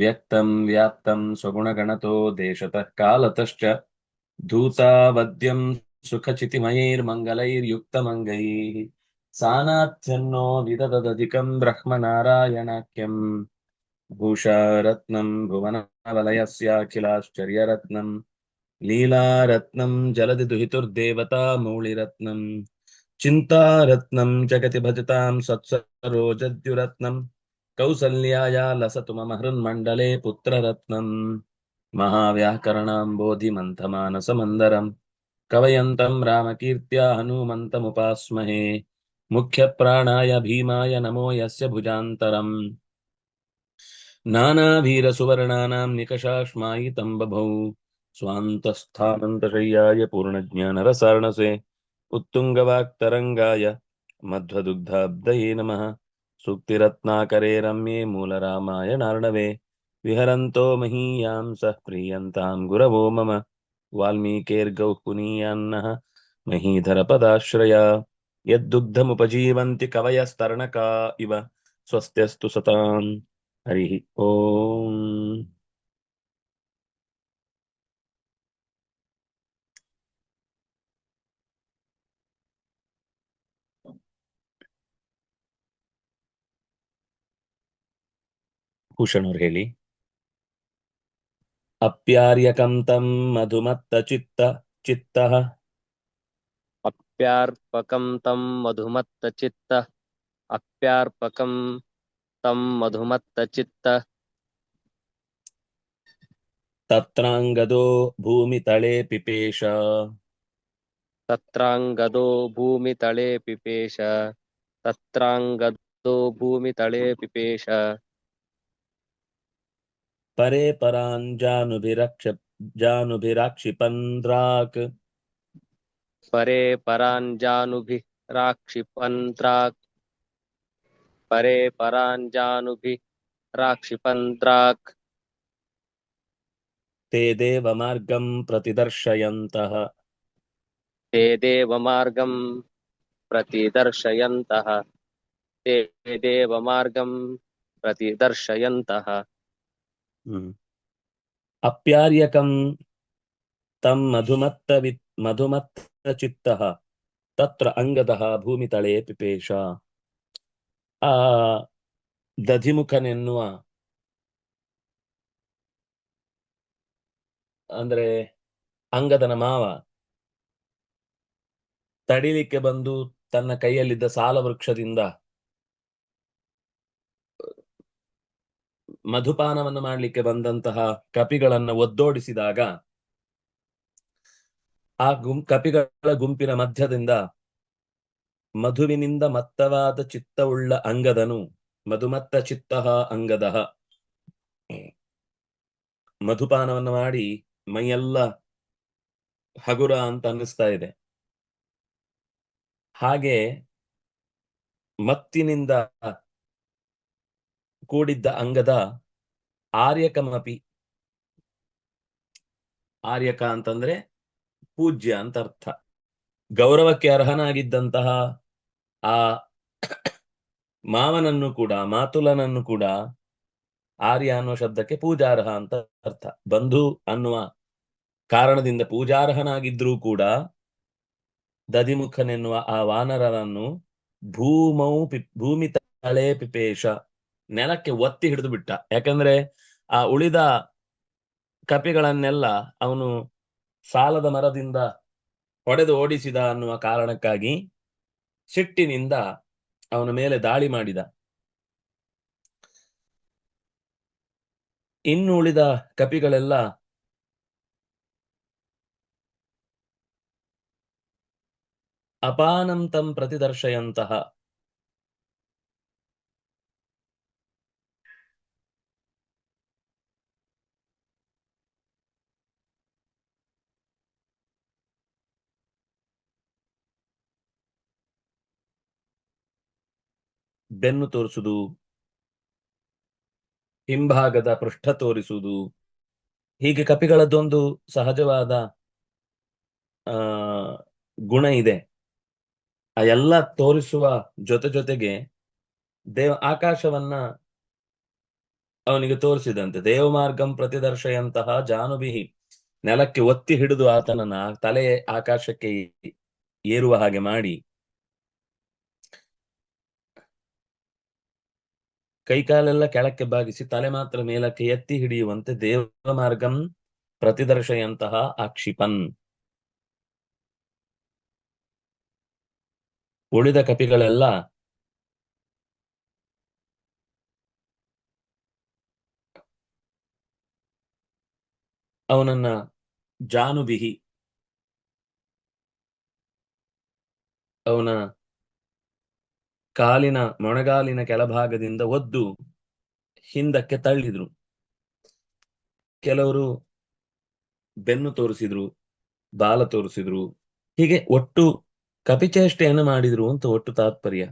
व्यक्तं व्याप्तं स्वगुणगणतो देशतः कालतश्च धूतावद्यं सुखचितिमयैर्मङ्गलैर्युक्तमङ्गैः सानाथ्यन्नो विदददधिकं ब्रह्मनारायणाख्यम् भूषारत्नं भुवनवलयस्याखिलाश्चर्यरत्नं लीलारत्नं जलधि दुहितुर्देवता मौळिरत्नं चिन्तारत्नं जगति भजतां सत्सरोजद्युरत्नं कौसल्याया लसतु मम हृन्मण्डले पुत्ररत्नम् महाव्याकरणाम्बोधिमन्थमानसमन्दरम् कवयन्तं रामकीर्त्या हनूमन्तमुपास्महे मुख्यप्राणाय भीमाय नमो यस्य भुजान्तरम् नानावीरसुवर्णानां निकषाश्मायितं बभौ स्वान्तस्थानन्तशय्याय पूर्णज्ञानरसार्णसे उत्तुङ्गवाक्तरङ्गाय मध्वदुग्धाब्दये नमः सूक्तिरत्नाकरे रम्ये मूलरामायणार्णवे विहरन्तो महीयां सः प्रीयन्तां गुरवो मम वाल्मीकेर्गौः पुनीयान्नः महीधरपदाश्रया यद्दुग्धमुपजीवन्ति कवयस्तरणका इव स्वस्त्यस्तु सताम् हरिः ओम् ಭೂಷಣ್ ಹೇಳಿ. ಅಪ್ಯಾರ್ಯಕಂ ತಂ ಮಧುಮತ್ತ ಚಿತ್ತ ಚಿತ್ತ. ಅಪ್ಯಾರ್ಪಕಂ ತಂ ಮಧುಮತ್ತ ಚಿತ್ತ ಅಪ್ಯಾರ್ಪಕಂ ತಂ ಮಧುಮತ್ತ ಚಿತ್ತ. ತತ್ರಾಂಗದೋ ಭೂಮಿತಳೆ ಪಿಪೇಶ. ತತ್ರಾಂಗದೋ ಭೂಮಿತಳೆ ಪಿಪೇಶ. ತತ್ರಾಂಗದೋ ಭೂಮಿತಳೆ ಪಿಪೇಶ. परे परान पराञ्जानुभिरक्ष जानुभिराक्षिपन्द्राक्। परे परान पराञ्जानुभिराक्षिपन्द्राक् परे परान पराञ्जानुभिराक्षिपन्द्राक् ते देवमार्गं प्रतिदर्शयन्तः। ते देवमार्गं प्रतिदर्शयन्तः। ते देवमार्गं प्रतिदर्शयन्तः। ಅಪ್ಯಾರ್ಯಕಂ ತಂ ಮಧುಮತ್ತ ಮಧುಮತ್ತ ಚಿತ್ತಃ, ತತ್ರ ಅಂಗದಃ ಭೂಮಿತಳೆ ಪಿಪೇಶ ಆ ದಧಿಮುಖನೆನ್ನುವ ಅಂದ್ರೆ ಅಂಗದನ ಮಾವ ತಡಿಲಿಕ್ಕೆ ಬಂದು ತನ್ನ ಕೈಯಲ್ಲಿದ್ದ ಸಾಲ ವೃಕ್ಷದಿಂದ ಮಧುಪಾನವನ್ನು ಮಾಡಲಿಕ್ಕೆ ಬಂದಂತಹ ಕಪಿಗಳನ್ನ ಒದ್ದೋಡಿಸಿದಾಗ, ಆ ಗುಂ, ಕಪಿಗಳ ಗುಂಪಿನ ಮಧ್ಯದಿಂದ ಮಧುವಿನಿಂದ ಮತ್ತವಾದ ಚಿತ್ತವುಳ್ಳ ಅಂಗದನು, ಮಧುಮತ್ತ ಚಿತ್ತ ಅಂಗದ, ಮಧುಪಾನವನ್ನು ಮಾಡಿ ಮೈಯೆಲ್ಲ ಹಗುರ ಅಂತ ಅನ್ನಿಸ್ತಾ ಇದೆ. ಹಾಗೆ ಮತ್ತಿನಿಂದ ಕೂಡಿದ್ದ ಅಂಗದ ಆರ್ಯಕಮಪಿ ಆರ್ಯಕ ಅಂತಂದ್ರೆ ಪೂಜ್ಯ ಅಂತ ಅರ್ಥ. ಗೌರವಕ್ಕೆ ಅರ್ಹನಾಗಿದ್ದಂತಹ ಆ ಮಾವನನ್ನು ಕೂಡ, ಮಾತುಲನನ್ನು ಕೂಡ ಆರ್ಯ ಅನ್ನುವ ಶಬ್ದಕ್ಕೆ ಪೂಜಾರ್ಹ ಅಂತ ಅರ್ಥ. ಬಂಧು ಅನ್ನುವ ಕಾರಣದಿಂದ ಪೂಜಾರ್ಹನಾಗಿದ್ರೂ ಕೂಡ ದದಿಮುಖನೆನ್ನುವ ಆ ವಾನರನನ್ನು ಭೂಮೌ ಪಿ, ಭೂಮಿ ತಳೆ ಪಿಪೇಶ ನೆಲಕ್ಕೆ ಒತ್ತಿ ಹಿಡಿದು ಬಿಟ್ಟ. ಯಾಕಂದ್ರೆ ಆ ಉಳಿದ ಕಪಿಗಳನ್ನೆಲ್ಲ ಅವನು ಸಾಲದ ಮರದಿಂದ ಹೊಡೆದು ಓಡಿಸಿದ ಅನ್ನುವ ಕಾರಣಕ್ಕಾಗಿ ಸಿಟ್ಟಿನಿಂದ ಅವನ ಮೇಲೆ ದಾಳಿ ಮಾಡಿದ. ಇನ್ನು ಉಳಿದ ಕಪಿಗಳೆಲ್ಲ ಅಪಾನಂತಂ ಪ್ರತಿದರ್ಶಯಂತಹ. ಬೆನ್ನು ತೋರಿಸುವುದು ಹಿಂಭಾಗದ ಪೃಷ್ಠ ತೋರಿಸುವುದು ಹೀಗೆ ಕಪಿಗಳದ್ದೊಂದು ಸಹಜವಾದ ಗುಣ ಇದೆ. ಆ ಎಲ್ಲ ತೋರಿಸುವ ಜೊತೆ ಜೊತೆಗೆ ದೇವ, ಆಕಾಶವನ್ನ ಅವನಿಗೆ ತೋರಿಸಿದಂತೆ, ದೇವಮಾರ್ಗಂ ಪ್ರತಿದರ್ಶೆಯಂತಹ ಜಾನುಬಿಹಿ, ನೆಲಕ್ಕೆ ಒತ್ತಿ ಹಿಡಿದು ಆತನನ್ನ ತಲೆ ಆಕಾಶಕ್ಕೆ ಏರುವ ಹಾಗೆ ಮಾಡಿ ಕೈಕಾಲೆಲ್ಲ ಕೆಳಕ್ಕೆ ಬಾಗಿಸಿ ತಲೆ ಮಾತ್ರ ಮೇಲಕ್ಕೆ ಎತ್ತಿ ಹಿಡಿಯುವಂತೆ ದೇವ ಮಾರ್ಗಂ ಪ್ರತಿದರ್ಶೆಯಂತಹ ಆಕ್ಷಿಪನ್. ಉಳಿದ ಕಪಿಗಳೆಲ್ಲ ಅವನನ್ನ ಜಾನುಬಿಹಿ ಅವನ ಕಾಲಿನ ಮೊಣಗಾಲಿನ ಕೆಳಭಾಗದಿಂದ ಒದ್ದು ಹಿಂದಕ್ಕೆ ತಳ್ಳಿದ್ರು. ಕೆಲವರು ಬೆನ್ನು ತೋರಿಸಿದ್ರು, ಬಾಲ ತೋರಿಸಿದ್ರು, ಹೀಗೆ ಒಟ್ಟು ಕಪಿಚೇಷ್ಟೆಯನ್ನು ಮಾಡಿದ್ರು ಅಂತ ಒಟ್ಟು ತಾತ್ಪರ್ಯ.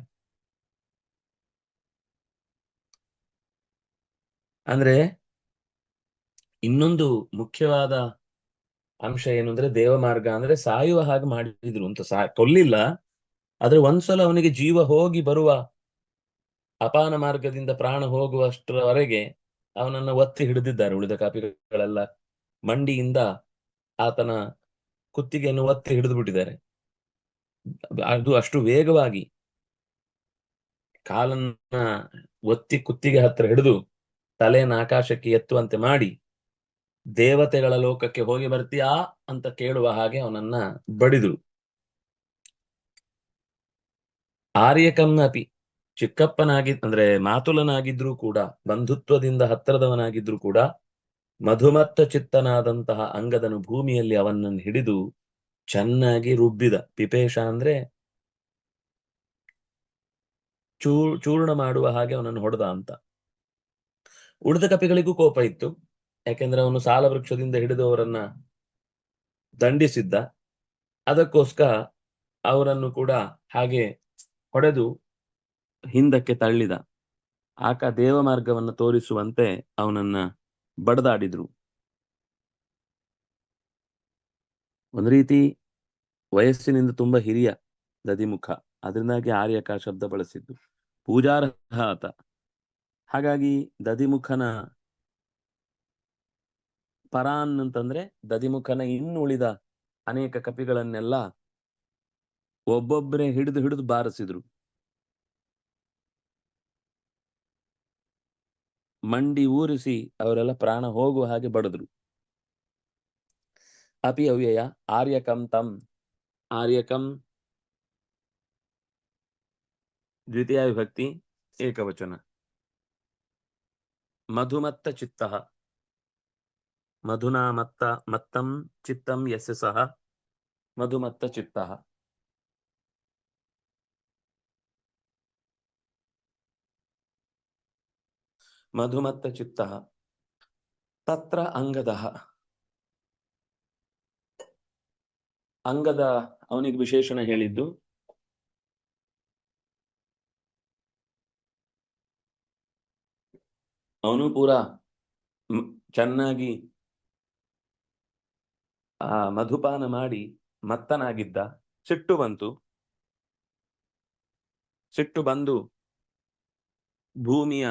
ಅಂದ್ರೆ ಇನ್ನೊಂದು ಮುಖ್ಯವಾದ ಅಂಶ ಏನು ಅಂದ್ರೆ ದೇವಮಾರ್ಗ ಅಂದ್ರೆ ಸಾಯುವ ಹಾಗೆ ಮಾಡಿದ್ರು ಅಂತ. ಸಾ ಕೊಲ್ಲಿಲ್ಲ ಆದ್ರೆ ಒಂದ್ಸಲ ಅವನಿಗೆ ಜೀವ ಹೋಗಿ ಬರುವ ಅಪಾನ ಮಾರ್ಗದಿಂದ ಪ್ರಾಣ ಹೋಗುವಷ್ಟರವರೆಗೆ ಅವನನ್ನ ಒತ್ತಿ ಹಿಡಿದಿದ್ದಾರೆ ಉಳಿದ ಕಾಪಿಗಳೆಲ್ಲ. ಮಂಡಿಯಿಂದ ಆತನ ಕುತ್ತಿಗೆಯನ್ನು ಒತ್ತಿ ಹಿಡಿದು ಬಿಟ್ಟಿದ್ದಾರೆ ಅದು ಅಷ್ಟು ವೇಗವಾಗಿ ಕಾಲನ್ನ ಒತ್ತಿ ಕುತ್ತಿಗೆ ಹತ್ರ ಹಿಡಿದು ತಲೆಯನ್ನು ಆಕಾಶಕ್ಕೆ ಎತ್ತುವಂತೆ ಮಾಡಿ ದೇವತೆಗಳ ಲೋಕಕ್ಕೆ ಹೋಗಿ ಬರ್ತೀಯಾ ಅಂತ ಕೇಳುವ ಹಾಗೆ ಅವನನ್ನ ಬಡಿದ್ರು. ಆರ್ಯಕನ್ನಪಿ ಚಿಕ್ಕಪ್ಪನಾಗಿ, ಅಂದ್ರೆ ಮಾತುಲನಾಗಿದ್ರೂ ಕೂಡ, ಬಂಧುತ್ವದಿಂದ ಹತ್ತಿರದವನಾಗಿದ್ರೂ ಕೂಡ, ಮಧುಮತ್ತ ಚಿತ್ತನಾದಂತಹ ಅಂಗದನು ಭೂಮಿಯಲ್ಲಿ ಅವನನ್ನು ಹಿಡಿದು ಚೆನ್ನಾಗಿ ರುಬ್ಬಿದ. ಪಿಪೇಶ ಅಂದ್ರೆ ಚೂ ಚೂರ್ಣ ಮಾಡುವ ಹಾಗೆ ಅವನನ್ನು ಹೊಡೆದ ಅಂತ. ಉಳಿದ ಕಪಿಗಳಿಗೂ ಕೋಪ ಇತ್ತು. ಯಾಕೆಂದ್ರೆ ಅವನು ಸಾಲ ವೃಕ್ಷದಿಂದ ಹಿಡಿದು ಅವರನ್ನ ದಂಡಿಸಿದ್ದ. ಅದಕ್ಕೋಸ್ಕರ ಅವರನ್ನು ಕೂಡ ಹಾಗೆ ಹೊಡೆದು ಹಿಂದಕ್ಕೆ ತಳ್ಳಿದ. ಆಕ ದೇವ ಮಾರ್ಗವನ್ನು ತೋರಿಸುವಂತೆ ಅವನನ್ನ ಬಡದಾಡಿದ್ರು. ಒಂದು ರೀತಿ ವಯಸ್ಸಿನಿಂದ ತುಂಬಾ ಹಿರಿಯ ದದಿಮುಖ. ಅದರಿಂದಾಗಿ ಆರ್ಯಕ ಶಬ್ದ ಬಳಸಿದ್ದು. ಪೂಜಾರ್ಹ ಆತ ಹಾಗಾಗಿ ದದಿಮುಖನ ಪರಾನ್ ಅಂತಂದ್ರೆ ದದಿಮುಖನ ಇನ್ನುಳಿದ ಅನೇಕ ಕಪಿಗಳನ್ನೆಲ್ಲ ಒಬ್ಬೊಬ್ಬರೇ ಹಿಡಿದು ಹಿಡಿದು ಬಾರಿಸಿದ್ರು. ಮಂಡಿ ಊರಿಸಿ ಅವರೆಲ್ಲ ಪ್ರಾಣ ಹೋಗುವ ಹಾಗೆ ಬಡದ್ರು. ಅಪಿ ಅವ್ಯಯ ಆರ್ಯಕಂ ತಂ ಆರ್ಯಕಂ ದ್ವಿತೀಯ ವಿಭಕ್ತಿ ಏಕವಚನ. ಮಧುಮತ್ತ ಚಿತ್ತ ಮಧುನಾ ಮತ್ತ ಮತ್ತಂ ಚಿತ್ತಂ ಯಸ್ಯ ಸಹ, ಮಧುಮತ್ತ ಚಿತ್ತ. ಮಧುಮತ್ತ ಚಿತ್ತ ತತ್ರ ಅಂಗದ. ಅಂಗದ ಅವನಿಗೆ ವಿಶೇಷಣ ಹೇಳಿದ್ದು, ಅವನು ಪೂರ ಚೆನ್ನಾಗಿ ಆ ಮಧುಪಾನ ಮಾಡಿ ಮತ್ತನಾಗಿದ್ದ. ಸಿಟ್ಟು ಬಂತು. ಸಿಟ್ಟು ಬಂದು ಭೂಮಿಯ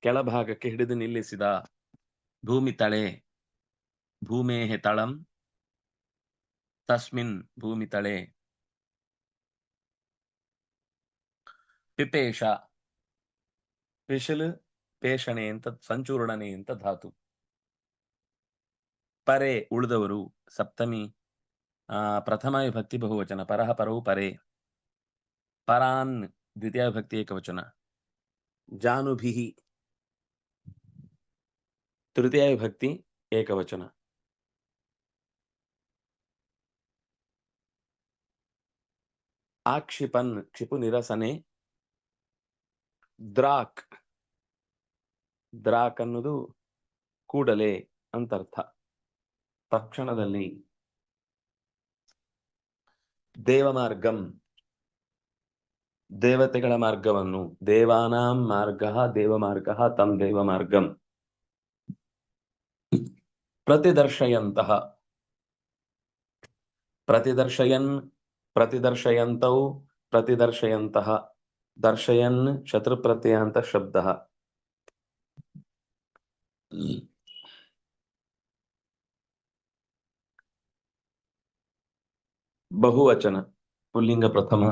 ಕೆಳಭಾಗಕ್ಕೆ ಹಿಡಿದು ನಿಲ್ಲಿಸಿದ ಭೂಮಿ ತಳೆ ಭೂಮೇಹೆ ತಳಂ ತಸ್ಮಿನ್ ಭೂಮಿ ತಳೆ. ಪಿಪೇಷ ಪಿಶಲ್ ಪೇಷಣೆ ಅಂತ ಸಂಚೂರ್ಣನೆ ಅಂತ ಧಾತು. ಪರೆ ಉಳಿದವರು ಸಪ್ತಮಿ, ಆ, ಪ್ರಥಮ ವಿಭಕ್ತಿ ಬಹುವಚನ, ಪರಹ ಪರವು ಪರೆ. ಪರಾನ್ ದ್ವಿತೀಯ ವಿಭಕ್ತಿ ಏಕವಚನ. ಜಾನುಭಿ ತೃತೀಯ ವಿಭಕ್ತಿ ಏಕವಚನ. ಆಕ್ಷಿಪನ್ ಕ್ಷಿಪು ನಿರಸನೆ. ದ್ರಾಕ್. ದ್ರಾಕ್ ಅನ್ನೋದು ಕೂಡಲೇ ಅಂತರ್ಥ. ತಕ್ಷಣದಲ್ಲಿ ದೇವಮಾರ್ಗಂ. ದೇವತೆಗಳ ಮಾರ್ಗವನ್ನು ದೇವಾನಾಂ ಮಾರ್ಗ ದೇವಮಾರ್ಗ ತಂ ದೇವಮಾರ್ಗಂ. ಪ್ರತಿದರ್ಶಯಂತಹ ಪ್ರತಿದರ್ಶಯನ್ ಪ್ರತಿದರ್ಶಯಂತೌ ಪ್ರತಿದರ್ಶಯಂತಹ ದರ್ಶಯನ್ ಶತ್ರುಪ್ರತ್ಯಯ ಅಂತ ಶಬ್ದ ಬಹುವಚನ ಪುಲ್ಲಿಂಗ ಪ್ರಥಮ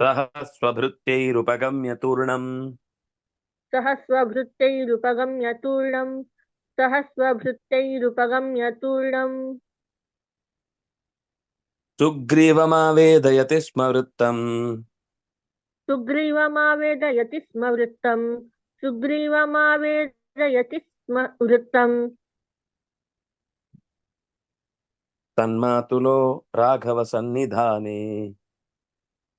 సహస్వభృత్యైరుపగమ్యతూర్ణం సహస్వభృత్యైరుపగమ్యతూర్ణం సహస్వభృత్యైరుపగమ్యతూర్ణం సుగ్రీవమావేదయతి స్మ వృత్తం సుగ్రీవమావేదయతి స్మ వృత్తం సుగ్రీవమావేదయతి స్మ వృత్తం తన్మాతులో రాఘవ సన్నిధానే.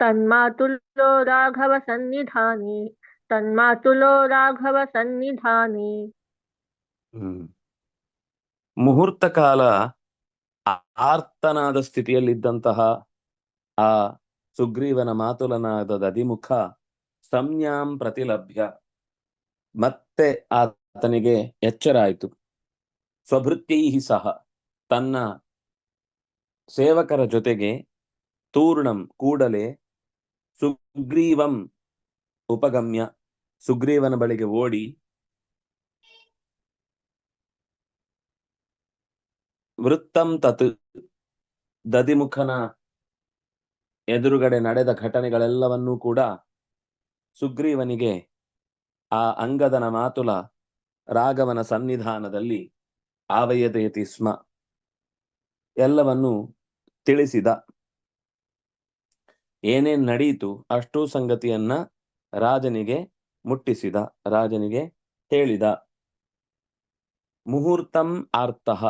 तन्मातुलो राघव सन्निधाने तन्मातुलो राघव सन्निधाने ಹ್ಮ್ ಮುಹೂರ್ತ ಕಾಲ ಆ- ಆರ್ತನಾದ ಸ್ಥಿತಿಯಲ್ಲಿದ್ದಂತಹ ಆ ಸುಗ್ರೀವನ ಮಾತುಲನಾದ ದಧಿಮುಖ ಸಂಜ್ಞಾಂ ಪ್ರತಿಲಭ್ಯ ಮತ್ತೆ ಆತನಿಗೆ ಎಚ್ಚರ ಆಯಿತು ಸ್ವಭೃತ್ಯೈ ಸಹ ತನ್ನ ಸೇವಕರ ಜೊತೆಗೆ ತೂರ್ಣಂ ಕೂಡಲೇ ಸುಗ್ರೀವಂ ಉಪಗಮ್ಯ. ಸುಗ್ರೀವನ ಬಳಿಗೆ ಓಡಿ ವೃತ್ತಂ ತತ್ ದದಿಮುಖನ ಎದುರುಗಡೆ ನಡೆದ ಘಟನೆಗಳೆಲ್ಲವನ್ನೂ ಕೂಡ ಸುಗ್ರೀವನಿಗೆ ಆ ಅಂಗದನ ಮಾತುಲ ರಾಘವನ ಸನ್ನಿಧಾನದಲ್ಲಿ ಆವಯದಯತಿ ಸ್ಮ. ಎಲ್ಲವನ್ನೂ ತಿಳಿಸಿದ. ಏನೇನ್ ನಡೆಯಿತು ಅಷ್ಟೂ ಸಂಗತಿಯನ್ನ ರಾಜನಿಗೆ ಮುಟ್ಟಿಸಿದ ರಾಜನಿಗೆ ಹೇಳಿದ. ಮುಹೂರ್ತಂ ಆರ್ತಃ.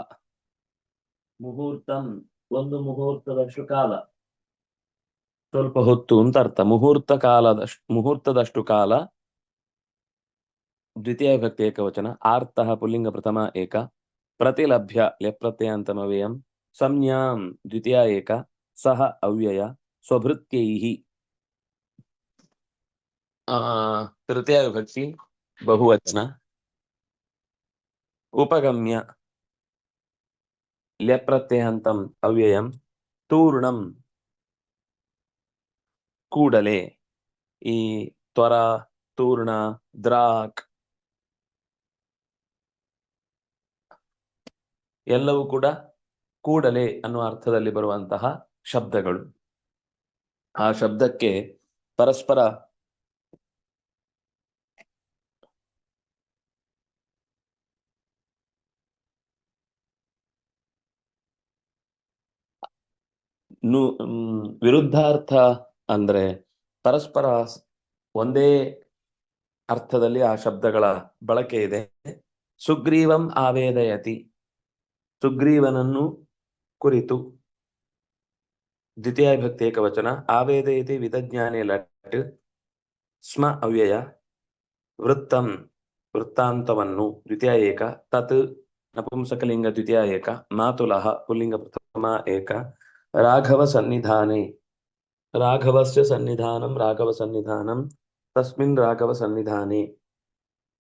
ಮುಹೂರ್ತಂ ಒಂದು ಮುಹೂರ್ತದಷ್ಟು ಕಾಲ. ಸ್ವಲ್ಪ ಹೊತ್ತು ಅಂತ ಅರ್ಥ. ಮುಹೂರ್ತ ಕಾಲದ ಮುಹೂರ್ತದಷ್ಟು ಕಾಲ. ದ್ವಿತೀಯ ವಿಭಕ್ತಿ ಏಕವಚನ. ಆರ್ತಃ ಪುಲ್ಲಿಂಗ ಪ್ರಥಮ ಏಕ. ಪ್ರತಿಲಭ್ಯ ಲೆಪ್ರತ್ಯಯಾಂತಮವ್ಯಯಂ ಸಂಜ್ಞಾಂ ದ್ವಿತೀಯ ಏಕ. ಸಹ ಅವ್ಯಯ. ಸ್ವಭೃತ್ಯೈಃ ತೃತೀಯ ವಿಭಕ್ತಿ ಬಹುವಚನ ಉಪಗಮ್ಯ ಲೆಪ್ರತ್ಯಯಾಂತಂ ಅವ್ಯಯಂ ತೂರ್ಣಂ ಕೂಡಲೇ ಈ ತ್ವರ ತೂರ್ಣ ದ್ರಾಕ್ ಎಲ್ಲವೂ ಕೂಡ ಕೂಡಲೇ ಅನ್ನುವ ಅರ್ಥದಲ್ಲಿ ಬರುವಂತಹ ಶಬ್ದಗಳು. ಆ ಶಬ್ದಕ್ಕೆ ಪರಸ್ಪರ ವಿರುದ್ಧಾರ್ಥ ಅಂದ್ರೆ ಪರಸ್ಪರ ಒಂದೇ ಅರ್ಥದಲ್ಲಿ ಆ ಶಬ್ದಗಳ ಬಳಕೆ ಇದೆ. ಸುಗ್ರೀವಂ ಆವೇದಯತಿ. ಸುಗ್ರೀವನನ್ನು ಕುರಿತು ದ್ವಿತೀಯ ವಿಭಕ್ತಿ ಏಕವಚನ ಆವೇದಯತಿ ವಿತಜ್ಞಾನೆ ಲಟ್ ಸ್ಮ ಅವ್ಯಯ ವೃತ್ತಂ ವೃತ್ತಾಂತವನ್ನು ದ್ವಿತೀಯ ಏಕ ತತ್ ನಪುಂಸಕಲಿಂಗ ದ್ವಿತೀಯ ಏಕ ಮಾತುಲಃ ಪುಲ್ಲಿಂಗ ಪ್ರಥಮ ಏಕ ರಾಘವ ಸನ್ನಿಧಾನೆ ರಾಘವಸ್ಯ ಸನ್ನಿಧಾನಂ ರಾಘವ ಸನ್ನಿಧಾನಂ ತಸ್ಮಿನ್ ರಾಘವ ಸನ್ನಿಧಾನೆ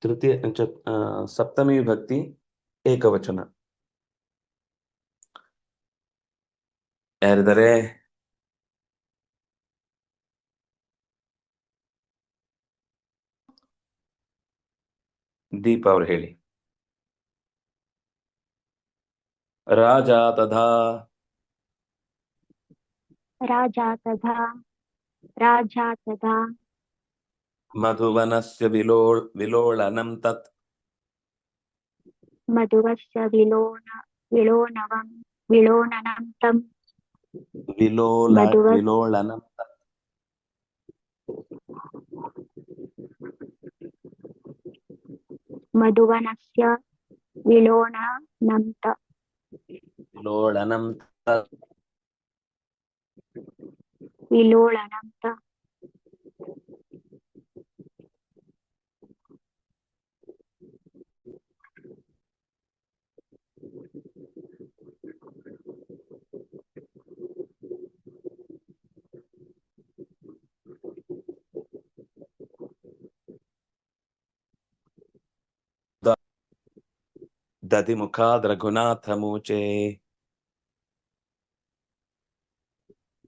ತೃತೀಯ ಚ ಆ, ಸಪ್ತಮಿ ವಿಭಕ್ತಿ दीपवर है राजा तथा राजा तथा राजा तथा. मधुवन से विलोलन तत्. मधुवस्य विलोलन మధువనస్య విలోణనంత విలోళనంత విలోళనంత त विलोळनं तत् विलोलनं च ದಧಿಮುಖಾದ್ ರಘುನಾಥ ಮೂಚೆ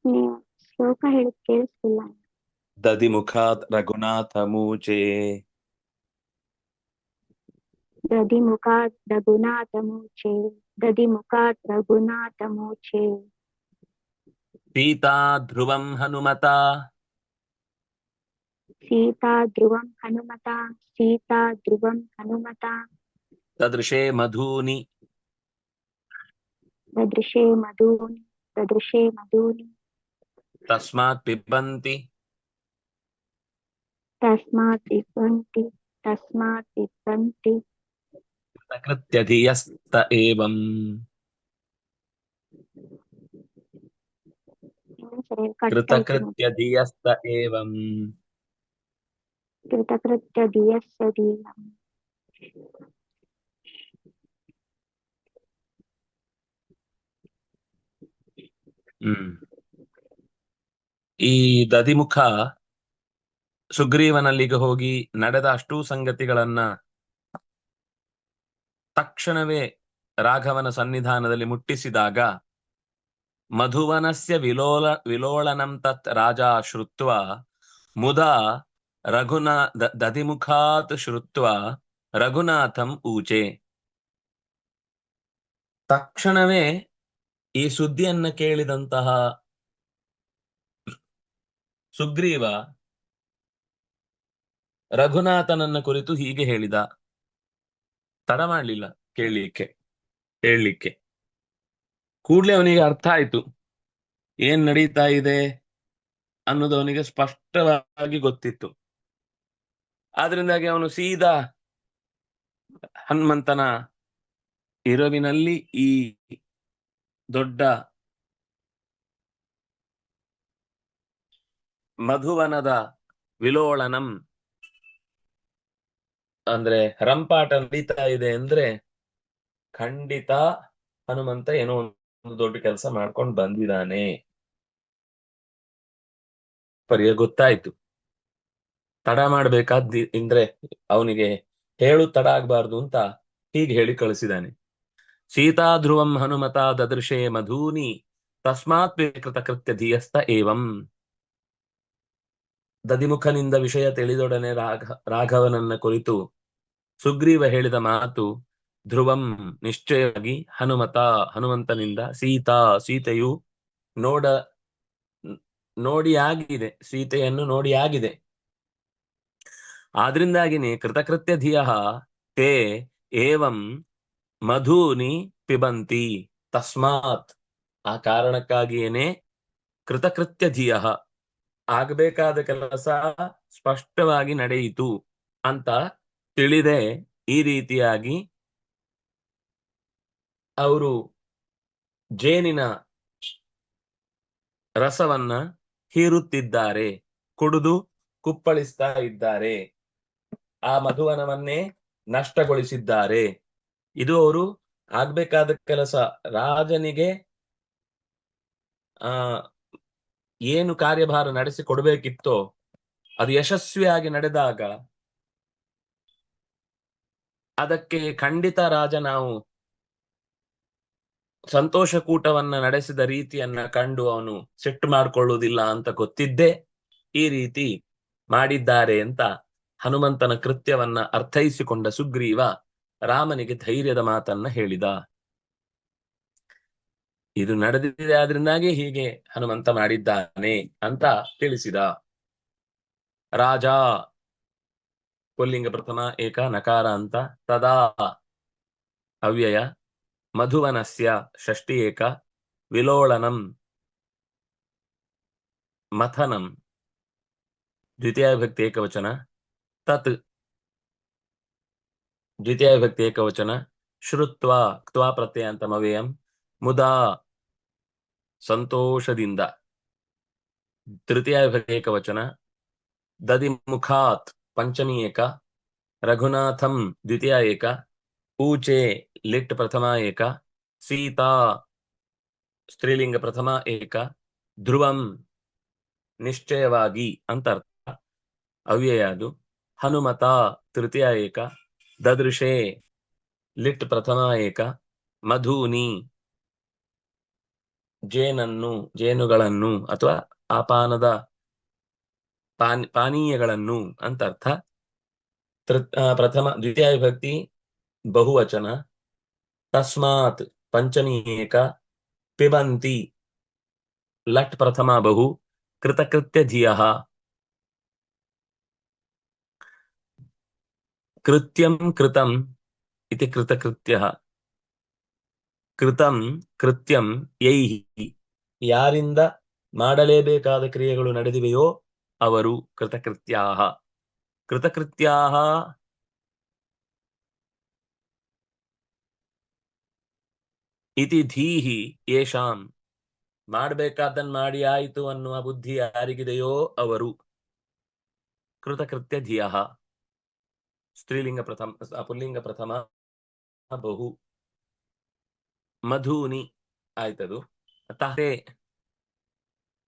ನೀವು ಶ್ಲೋಕ ಹೇಳಿದ್ ಕೇಳಿಸ್ತಿಲ್ಲ ದಧಿಮುಖಾದ್ ರಘುನಾಥ ಮೂಚೆ दधिमुखात् रघुनाथमूचे दधिमुखात् रघुनाथमूचे ಸೀತಾ ಧ್ರುವಂ ಹನುಮತ सीता ध्रुवं हनुमता तदृशे मधूनि। तदृशे मधूनि तदृशे मधूनि। तस्मात् पिबन्ति। तस्मात् पिबन्ति तस्मात् पिबन्ति। कृत्यधियस्त एवम्। कृतकृत्यधियस्त एवम्। कृतकृत्यधियस्त एवम्। ಹ್ಮ್. ಈ ದಧಿಮುಖ ಸುಗ್ರೀವನಲ್ಲಿಗೆ ಹೋಗಿ ನಡೆದ ಅಷ್ಟೂ ಸಂಗತಿಗಳನ್ನ ತಕ್ಷಣವೇ ರಾಘವನ ಸನ್ನಿಧಾನದಲ್ಲಿ ಮುಟ್ಟಿಸಿದಾಗ ಮಧುವನಸ್ಯ ವಿಲೋಲ, ವಿಲೋಳನಂ ತತ್ ರಾಜ ಶ್ರುತ್ವ ಮುದಾ ರಘುನಾ ದಧಿಮುಖಾತ್ ಶ್ರುತ್ವ ರಘುನಾಥಂ ಊಚೆ. ತಕ್ಷಣವೇ ಈ ಸುದ್ದಿಯನ್ನ ಕೇಳಿದಂತಹ ಸುಗ್ರೀವ ರಘುನಾಥನನ್ನ ಕುರಿತು ಹೀಗೆ ಹೇಳಿದ. ತಡ ಮಾಡ್ಲಿಲ್ಲ ಕೇಳಲಿಕ್ಕೆ, ಹೇಳಲಿಕ್ಕೆ. ಕೂಡ್ಲೆ ಅವನಿಗೆ ಅರ್ಥ ಆಯ್ತು. ಏನ್ ನಡೀತಾ ಇದೆ ಅನ್ನೋದು ಅವನಿಗೆ ಸ್ಪಷ್ಟವಾಗಿ ಗೊತ್ತಿತ್ತು. ಆದ್ರಿಂದಾಗಿ ಅವನು ಸೀದಾ ಹನುಮಂತನ ಇರುವಿನಲ್ಲಿ ಈ ದೊಡ್ಡ ಮಧುವನದ ವಿಲೋಳನಂ ಅಂದ್ರೆ ರಂಪಾಟ ನಡೀತಾ ಇದೆ ಅಂದ್ರೆ ಖಂಡಿತ ಹನುಮಂತ ಏನೋ ಒಂದು ದೊಡ್ಡ ಕೆಲಸ ಮಾಡ್ಕೊಂಡು ಬಂದಿದ್ದಾನೆ. ಪರಿಯ ಗೊತ್ತಾಯ್ತು. ತಡ ಮಾಡ್ಬೇಕಾದ್ ಅಂದ್ರೆ ಅವನಿಗೆ ಹೇಳು ತಡ ಆಗ್ಬಾರ್ದು ಅಂತ ಹೀಗೆ ಹೇಳಿ ಕಳಿಸಿದಾನೆ ಸೀತಾ ಧ್ರುವಂ ಹನುಮತ ದದೃಶೇ ಮಧೂನಿ ತಸ್ಮಾತ್ ವಿಕೃತ ಕೃತ್ಯ ಧಿಯಸ್ತ ಏವಂ ದದಿಮುಖನಿಂದ ವಿಷಯ ತಿಳಿದೊಡನೆ ರಾಘ ರಾಘವನನ್ನ ಕುರಿತು ಸುಗ್ರೀವ ಹೇಳಿದ ಮಾತು ಧ್ರುವಂ ನಿಶ್ಚಯವಾಗಿ ಹನುಮತ, ಹನುಮಂತನಿಂದ ಸೀತಾ, ಸೀತೆಯು ನೋಡ ನೋಡಿ ಆಗಿದೆ ಸೀತೆಯನ್ನು ನೋಡಿ ಆಗಿದೆ ಆದ್ರಿಂದಾಗಿನೇ ಕೃತಕೃತ್ಯ ಧಿಯ ತೇ, ಏವಂ ಮಧೂನಿ ಪಿಬಂತಿ, ತಸ್ಮಾತ್. ಆ ಕಾರಣಕ್ಕಾಗಿಯೇನೆ ಕೃತಕೃತ್ಯ ಧಿಯ ಆಗಬೇಕಾದ ಕೆಲಸ ಸ್ಪಷ್ಟವಾಗಿ ನಡೆಯಿತು ಅಂತ ತಿಳಿದೆ ಈ ರೀತಿಯಾಗಿ ಅವರು ಜೇನಿನ ರಸವನ್ನ ಹೀರುತ್ತಿದ್ದಾರೆ, ಕುಡಿದು ಕುಪ್ಪಳಿಸ್ತಾ ಇದ್ದಾರೆ. ಆ ಮಧುವನವನ್ನೇ ನಷ್ಟಗೊಳಿಸಿದ್ದಾರೆ. ಇದು ಅವರು ಆಗ್ಬೇಕಾದ ಕೆಲಸ ರಾಜನಿಗೆ, ಆ, ಏನು ಕಾರ್ಯಭಾರ ನಡೆಸಿ ಕೊಡ್ಬೇಕಿತ್ತೋ ಅದು ಯಶಸ್ವಿಯಾಗಿ ನಡೆದಾಗ ಅದಕ್ಕೆ ಖಂಡಿತ ರಾಜ ನಾವು ಸಂತೋಷ ಕೂಟವನ್ನ ನಡೆಸಿದ ರೀತಿಯನ್ನ ಕಂಡು ಅವನು ಸೆಟ್ ಮಾಡಿಕೊಳ್ಳುವುದಿಲ್ಲ ಅಂತ ಗೊತ್ತಿದ್ದೆ ಈ ರೀತಿ ಮಾಡಿದ್ದಾರೆ ಅಂತ ಹನುಮಂತನ ಕೃತ್ಯವನ್ನ ಅರ್ಥೈಸಿಕೊಂಡ ಸುಗ್ರೀವ ರಾಮನಿಗೆ ಧೈರ್ಯದ ಮಾತನ್ನ ಹೇಳಿದ. ಇದು ನಡೆದಿದೆ ಆದ್ರಿಂದಾಗಿ ಹೀಗೆ ಹನುಮಂತ ಮಾಡಿದ್ದಾನೆ ಅಂತ ತಿಳಿಸಿದ. ರಾಜ, ಪುಲ್ಲಿಂಗ ಪ್ರಥಮ ಏಕ ನಕಾರ ಅಂತ ತದಾ ಅವ್ಯಯ, ಮಧುವನಸ್ಯ ಷಷ್ಟಿ ಏಕ, ವಿಲೋಳನಂ, ಮಥನಂ ದ್ವಿತೀಯ ವಿಭಕ್ತಿ ಏಕವಚನ, ತತ್ ದ್ವಿತೀಯ ವಿಭಕ್ತಿ ಏಕವಚನ. ಶ್ರುತ್ವ ಕ್ತ್ವಾ ಪ್ರತ್ಯಯಾಂತಮವ್ಯಯಂ ಮುದಾ ಸಂತೋಷದಿಂದ. ತೃತೀಯ ವಿಭಕ್ತಿ ಏಕವಚನ. ದದಿ ಮುಖಾತ್ ಪಂಚಮಿ ಏಕ. ರಘುನಾಥಂ ದ್ವಿತೀಯ ಏಕ. ಪೂಚೆ ಲಿಟ್ ಪ್ರಥಮ ಏಕ. ಸೀತಾ ಸ್ತ್ರೀಲಿಂಗ ಪ್ರಥಮ ಏಕ. ಧ್ರುವಂ ನಿಶ್ಚಯವಾಗಿ ಅಂತ ಅರ್ಥ. ಅವ್ಯಯ ಅದು. ಹನುಮತ ತೃತೀಯ ಏಕ. ದದೃಶೆ ಲಿಟ್ ಪ್ರಥಮ ಏಕ ಮಧೂನಿ. ಜೇನನ್ನು, ಜೇನುಗಳನ್ನು ಅಥವಾ ಆಪಾನದ ಪಾನ್, ಪಾನೀಯಗಳನ್ನು ಅಂತ ಅರ್ಥ ಪ್ರಥಮ ದ್ವಿತೀಯ ವಿಭಕ್ತಿ ಬಹುವಚನ. ತಸ್ಮಾತ್ ಪಂಚಮಿ ಏಕ ಪಿಬಂತಿ. ಲಟ್ ಪ್ರಥಮ ಬಹು ಕೃತಕೃತ್ಯ ಧಿಯಃ ಕೃತ್ಯಂ ಕೃತಂ ಇತಿ ಕೃತಕೃತ್ಯ ಕೃತಂ ಕೃತ್ಯಂ ಯೈಹಿ. ಯಾರಿಂದ ಮಾಡಲೇಬೇಕಾದ ಕ್ರಿಯೆಗಳು ನಡೆದಿವೆಯೋ ಅವರು ಕೃತಕೃತ್ಯಾ ಕೃತಕೃತ್ಯಾ ಇತಿ ಧೀಹಿ ಯೇಷಾಂ. ಮಾಡಬೇಕಾದನ್ ಮಾಡಿ ಆಯಿತು ಅನ್ನುವ ಬುದ್ಧಿ ಯಾರಿಗಿದೆಯೋ ಅವರು ಕೃತಕೃತ್ಯ ಧಿಯಃ ಸ್ತ್ರೀಲಿಂಗ ಪ್ರಥಮ ಪುಲ್ಲಿಂಗ ಪ್ರಥಮ ಬಹು ಮಧೂನಿ ಆಯ್ತದು. ತೇ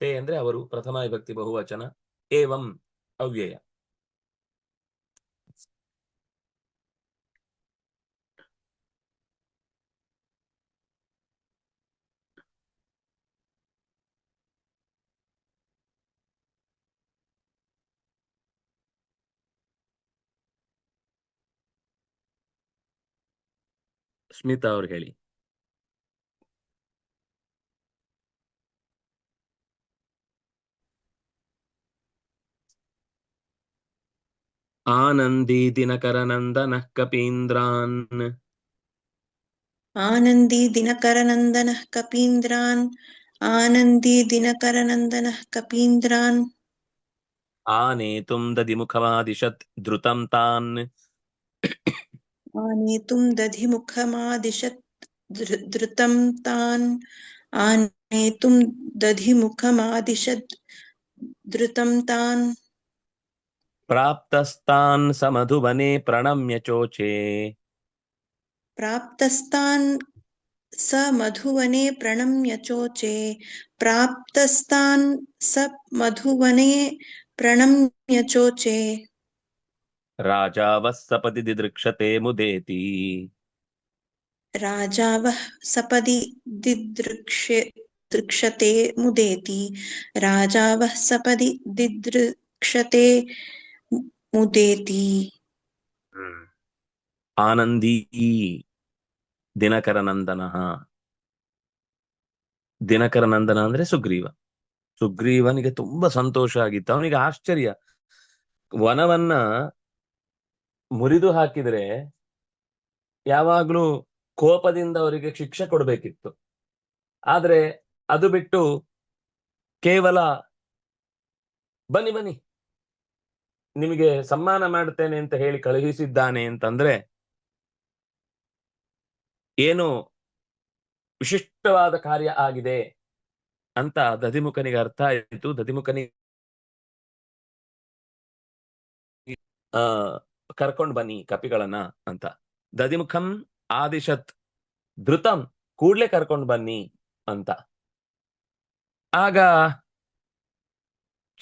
ತೇ ಅಂದ್ರೆ ಅವರು ಪ್ರಥಮ ವಿಭಕ್ತಿ ಬಹುವಚನ, ಏವಂ ಅವ್ಯಯ. ಸ್ಮಿತಾ ಅವ್ರು ಹೇಳಿ ಆನಂದಿ ದಿನಕರನಂದನಃ ಕಪೀಂದ್ರಾನ್ ಆನಂದಿ ದಿನಕರನಂದನಃ ಕಪೀಂದ್ರಾನ್ ಆನಂದಿ ದಿನಕರನಂದನಃ ಕಪೀಂದ್ರಾನ್ ಆನೇತುಂ ದದಿಮುಖವಾದಿಶತ್ ಧೃತಂ ತಾನ್ आनेतुं दधिमुखमादिशत् धृतं तान् आनेतुं दधिमुखमादिशत् धृतं तान्। प्राप्तस्तान् समधुवने प्रणम्य चोचे। प्राप्तस्तान् स मधुवने प्रणम्य चोचे। प्राप्तस्तान् स मधुवने प्रणम्य चोचे। ರಾಜಾ ವಸ್ಸಪತಿ ದಿದೃಕ್ಷತೆ ಮುದೇತಿ राजा वः सपदि दिदृक्षे दृक्षते मुदेति राजा वः सपदि दिदृक्षते मुदेति ಆನಂದೀ ದಿನಕರನಂದನ ದಿನಕರನಂದನ ಅಂದ್ರೆ ಸುಗ್ರೀವ ಸುಗ್ರೀವನಿಗೆ ತುಂಬಾ ಸಂತೋಷ ಆಗಿತ್ತು ಅವನಿಗೆ ಆಶ್ಚರ್ಯ ವನವನ್ನ ಮುರಿದು ಹಾಕಿದ್ರೆ ಯಾವಾಗ್ಲೂ ಕೋಪದಿಂದ ಅವರಿಗೆ ಶಿಕ್ಷೆ ಕೊಡ್ಬೇಕಿತ್ತು. ಆದ್ರೆ ಅದು ಬಿಟ್ಟು ಕೇವಲ ಬನ್ನಿ ಬನ್ನಿ, ನಿಮಗೆ ಸಮ್ಮಾನ ಮಾಡ್ತೇನೆ ಅಂತ ಹೇಳಿ ಕಳುಹಿಸಿದ್ದಾನೆ ಅಂತಂದ್ರೆ ಏನು ವಿಶಿಷ್ಟವಾದ ಕಾರ್ಯ ಆಗಿದೆ ಅಂತ ದಧಿಮುಖನಿಗೆ ಅರ್ಥ ಆಯಿತು. ದಧಿಮುಖನಿಗೆ ಆ ಕರ್ಕೊಂಡ್ ಬನ್ನಿ ಕಪಿಗಳನ್ನ ಅಂತ. ದದಿಮುಖಂ ಆದಿಶತ್ ಧೃತಂ ಕೂಡ್ಲೆ ಕರ್ಕೊಂಡ್ ಬನ್ನಿ ಅಂತ. ಆಗ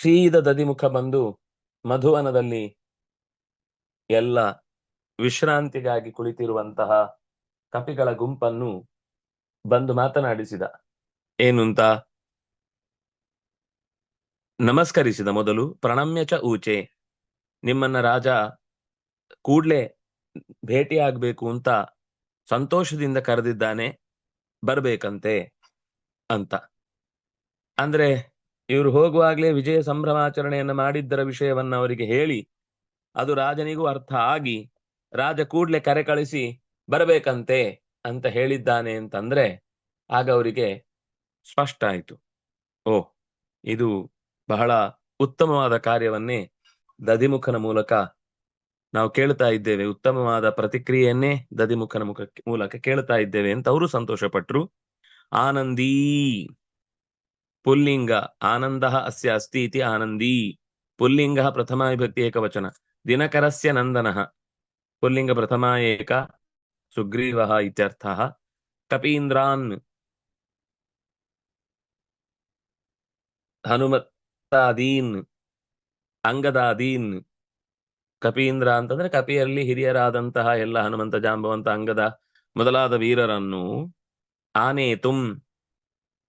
ಸೀದ ದದಿಮುಖ ಬಂದು ಮಧುವನದಲ್ಲಿ ಎಲ್ಲ ವಿಶ್ರಾಂತಿಗಾಗಿ ಕುಳಿತಿರುವಂತಹ ಕಪಿಗಳ ಗುಂಪನ್ನು ಬಂದು ಮಾತನಾಡಿಸಿದ. ಏನು ಅಂತ ನಮಸ್ಕರಿಸಿದ ಮೊದಲು ಪ್ರಣಮ್ಯ ಚ ಊಚೆ. ನಿಮ್ಮನ್ನ ರಾಜ ಕೂಡ್ಲೆ ಭೇಟಿಯಾಗಬೇಕು ಅಂತ ಸಂತೋಷದಿಂದ ಕರೆದಿದ್ದಾನೆ, ಬರ್ಬೇಕಂತೆ ಅಂತ. ಅಂದ್ರೆ ಇವರು ಹೋಗುವಾಗ್ಲೇ ವಿಜಯ ಸಂಭ್ರಮಾಚರಣೆಯನ್ನು ಮಾಡಿದ್ದರ ವಿಷಯವನ್ನ ಅವರಿಗೆ ಹೇಳಿ, ಅದು ರಾಜನಿಗೂ ಅರ್ಥ ಆಗಿ ರಾಜ ಕೂಡ್ಲೆ ಕರೆ ಕಳಿಸಿ ಬರಬೇಕಂತೆ ಅಂತ ಹೇಳಿದ್ದಾನೆ ಅಂತಂದ್ರೆ ಆಗ ಅವರಿಗೆ ಸ್ಪಷ್ಟ ಆಯ್ತು ಓ, ಇದು ಬಹಳ ಉತ್ತಮವಾದ ಕಾರ್ಯವನ್ನೇ ದಧಿಮುಖನ ಮೂಲಕ ನಾವು ಕೇಳ್ತಾ ಇದ್ದೇವೆ ಉತ್ತಮವಾದ ಪ್ರತಿಕ್ರಿಯೆಯನ್ನೇ ದದಿಮುಖನ ಮುಖ ಮೂಲಕ ಕೇಳ್ತಾ ಇದ್ದೇವೆ ಅಂತ ಅವರು ಸಂತೋಷ ಪಟ್ರು ಆನಂದೀ. ಪುಲ್ಲಿಂಗ, ಆನಂದ ಅಸ್ಯ ಅಸ್ತಿ ಇತಿ ಆನಂದೀ. ಪುಲ್ಲಿಂಗ ಪ್ರಥಮ ವಿಭಕ್ತಿ ಏಕವಚನ. ದಿನಕರಸ್ಯ ನಂದನ. ಪುಲ್ಲಿಂಗ ಪ್ರಥಮ ಏಕ, ಸುಗ್ರೀವ ಇತ್ಯರ್ಥ. ಕಪೀಂದ್ರಾನ್. ಹನುಮತ್ತಾದೀನ್. ಅಂಗದಾದೀನ್. ಕಪೀಂದ್ರ ಅಂತಂದ್ರೆ ಕಪಿಯಲ್ಲಿ ಹಿರಿಯರಾದಂತಹ ಎಲ್ಲ ಹನುಮಂತ ಜಾಂಬವಂತ ಅಂಗದ ಮೊದಲಾದ ವೀರರನ್ನು ಆನೆ ತುಂ,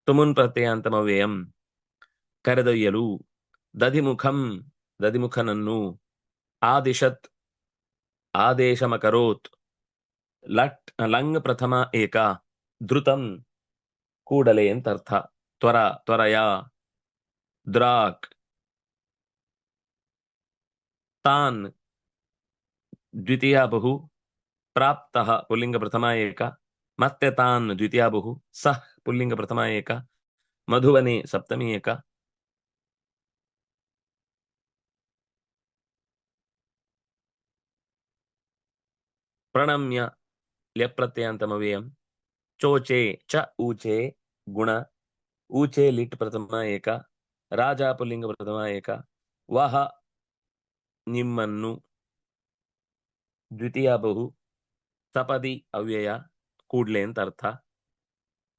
ತುಮುನ್ ಪ್ರತ್ಯಯಾಂತಮವ್ಯಯಂ ಕರೆದೊಯ್ಯಲು, ದಧಿಮುಖಂ, ದಧಿಮುಖನನ್ನು ಆದಿಶತ್, ಆದೇಶಮಕರೋತ್, ಲಟ್, ಲಂಗ್ ಪ್ರಥಮ ಏಕ ಧೃತಂ ಕೂಡಲೇ ಅಂತ ಅರ್ಥ ತ್ವರ, ತ್ವರಯ, ದ್ರಾಕ್, ತಾನ್ द्वितीया बहु प्राप्तः पुल्लिङ्ग प्रथमा एक ಮತ್ತೆ ತಾನ್ ದ್ವಿತೀಯ ಬಹು ಸಹ್ ಪುಲ್ಲಿಂಗ ಪ್ರಥಮ ಏಕ ಮಧುವನೆ ಸಪ್ತಮಿ ಏಕ ಪ್ರಣಮ್ಯ ಲ್ಯಪ್ರತ್ಯಯಾಂತಮವ್ಯಯಂ ಚೋಚೆ ಚ ಊಚೆ ಗುಣ ಊಚೆ ಲಿಟ್ ಪ್ರಥಮ ಏಕ ರಾಜ ಪುಲ್ಲಿಂಗ ಪ್ರಥಮ ಏಕ ವಹ ನಿಮ್ಮನ್ನು ದ್ವಿತೀಯ ಬಹು ಸಪದಿ ಅವ್ಯಯ ಕೂಡ್ಲೆ ಅಂತ ಅರ್ಥ.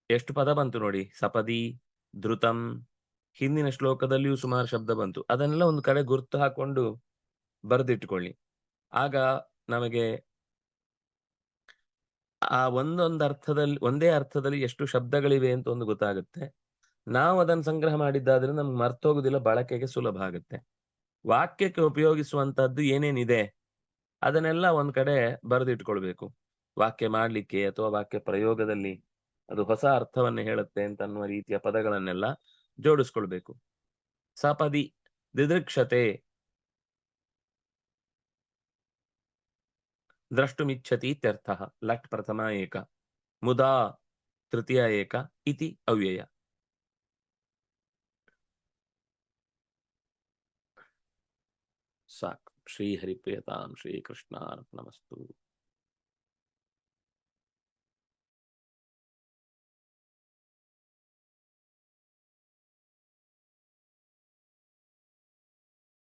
ಎಷ್ಟು ಪದ ಬಂತು ನೋಡಿ? ಸಪದಿ ಧೃತಂ ಹಿಂದಿನ ಶ್ಲೋಕದಲ್ಲಿಯೂ ಸುಮಾರು ಶಬ್ದ ಬಂತು. ಅದನ್ನೆಲ್ಲ ಒಂದು ಕಡೆ ಗುರುತು ಹಾಕೊಂಡು ಬರೆದಿಟ್ಕೊಳ್ಳಿ. ಆಗ ನಮಗೆ ಆ ಒಂದೊಂದು ಅರ್ಥದಲ್ಲಿ, ಒಂದೇ ಅರ್ಥದಲ್ಲಿ ಎಷ್ಟು ಶಬ್ದಗಳಿವೆ ಅಂತ ಒಂದು ಗೊತ್ತಾಗುತ್ತೆ. ನಾವು ಅದನ್ನು ಸಂಗ್ರಹ ಮಾಡಿದ್ದಾದ್ರೆ ನಮ್ಗೆ ಮರ್ತೋಗುದಿಲ್ಲ, ಬಳಕೆಗೆ ಸುಲಭ ಆಗುತ್ತೆ. ವಾಕ್ಯಕ್ಕೆ ಉಪಯೋಗಿಸುವಂತಹದ್ದು ಏನೇನಿದೆ? ಅದನ್ನೆಲ್ಲ ಒಂದ್ ಕಡೆ ಬರೆದಿಟ್ಕೊಳ್ಬೇಕು. ವಾಕ್ಯ ಮಾಡ್ಲಿಕ್ಕೆ ಅಥವಾ ವಾಕ್ಯ ಪ್ರಯೋಗದಲ್ಲಿ ಅದು ಹೊಸ ಅರ್ಥವನ್ನು ಹೇಳುತ್ತೆ ಅಂತ ಅನ್ನುವ ರೀತಿಯ ಪದಗಳನ್ನೆಲ್ಲ ಜೋಡಿಸ್ಕೊಳ್ಬೇಕು. ಸಪದಿ, ದಿದೃಕ್ಷತೆ. ದ್ರಷ್ಟುಮಿಚ್ಛತೀತ್ಯರ್ಥ ಲಟ್ ಪ್ರಥಮ ಏಕ. ಮುದಾ, ತೃತೀಯ ಏಕ. ಇತಿ, ಅವ್ಯಯ. ಸಾಕು. श्रीहरिप्रियतां श्रीकृष्णार्पणमस्तु।